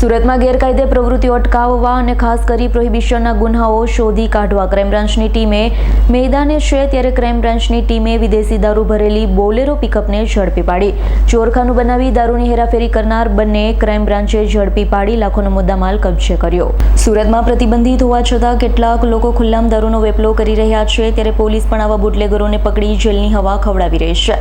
સુરતમાં ગેરકાયદે પ્રવૃત્તિઓ અટકાવવા અને ખાસ કરી પ્રોહિબિશનના ગુન્હાઓ શોધી કાઢવા ક્રાઇમ બ્રાન્ચની ટીમે મેદાને છે ત્યારે ક્રાઇમ બ્રાન્ચની ટીમે વિદેશી દારૂ ભરેલી બોલેરો પિકઅપને ઝડપી પાડી. ચોરખાનું બનાવી દારૂની હેરાફેરી કરનાર બંને ક્રાઇમ બ્રાન્ચે ઝડપી પાડી લાખોનો મુદ્દામાલ કબજે કર્યો. સુરતમાં પ્રતિબંધિત હોવા છતાં કેટલાક લોકો ખુલ્લામ દારૂનો વેપલો કરી રહ્યા છે ત્યારે પોલીસ પણ આવા બુટલેગરોને પકડી જેલની હવા ખવડાવી રહી છે.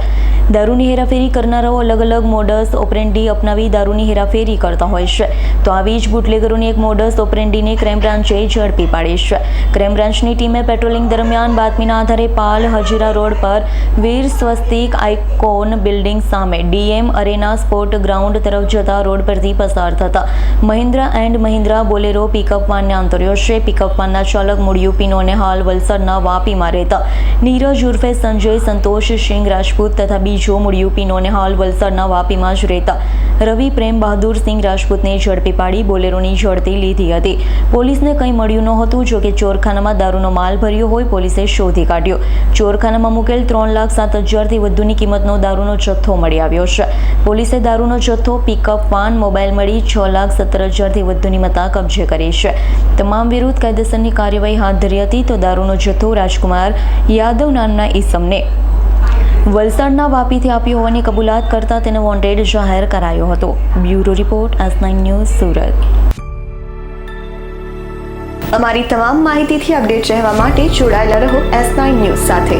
દારૂની હેરાફેરી કરનારાઓ અલગ અલગ મોડસ ઓપરેન્ડી અપનાવી દારૂની હેરાફેરી કરતા હોય છે. તો આવી જ બુટલેગરોની એક મોડસ ઓપરેન્ડીને ક્રાઇમ બ્રાન્ચે ઝડપી પાડી છે. ક્રાઇમ બ્રાન્ચની ટીમે પેટ્રોલિંગ દરમિયાન બાતમીના આધારે પાલ હજીરા રોડ પર વીર સ્વસ્તિક આઇકોન બિલ્ડિંગ સામે ડીએમ અરેના સ્પોર્ટ ગ્રાઉન્ડ તરફ જતા રોડ પરથી પસાર થતા. Mahindra and Mahindra Bolero pickup વાનને આંતર્યો છે. પિકઅપ વાનના ચાલક મૂળ યુપીનો અને હાલ વલસાડના વાપીમાં રહેતા. નીરજ ઉર્ફે સંજય સંતોષ સિંહ રાજપૂત તથા બીજો મૂળ યુપીનો અને હાલ વલસાડના વાપીમાં જ રહેતા. રવિ પ્રેમ બહાદુર સિંહ રાજપૂતને ઝડપી પાડી બોલેરોની ઝડપી લીધી હતી. પોલીસને કંઈ મળ્યું નહોતું, જો કે ચોરખાનામાં દારૂનો માલ ભર્યો હોય, પોલીસે શોધી કાઢ્યો. ચોરખાનામાં મૂકેલ ત્રણ લાખ સાત હજારથી વધુની કિંમતનો દારૂનો જથ્થો મળી આવ્યો છે. પોલીસે દારૂનો જથ્થો, પિકઅપ વાન, મોબાઈલ મળી છ લાખ સત્તર હજારથી વધુની મતા કબજે કરી છે. તમામ વિરુદ્ધ કાયદેસરની કાર્યવાહી હાથ ધરી હતી, તો દારૂનો જથ્થો રાજકુમાર યાદવ નામના ઈસમને વલસાડના વાપીથી આપ્યો હોવાની કબૂલાત કરતા તેને વોન્ટેડ જાહેર કરાયો હતો. Bureau report S nine news, Surat. અમારી તમામ માહિતીથી અપડેટ રહેવા માટે જોડાયેલા રહો એસ નાઇન ન્યૂઝ સાથે.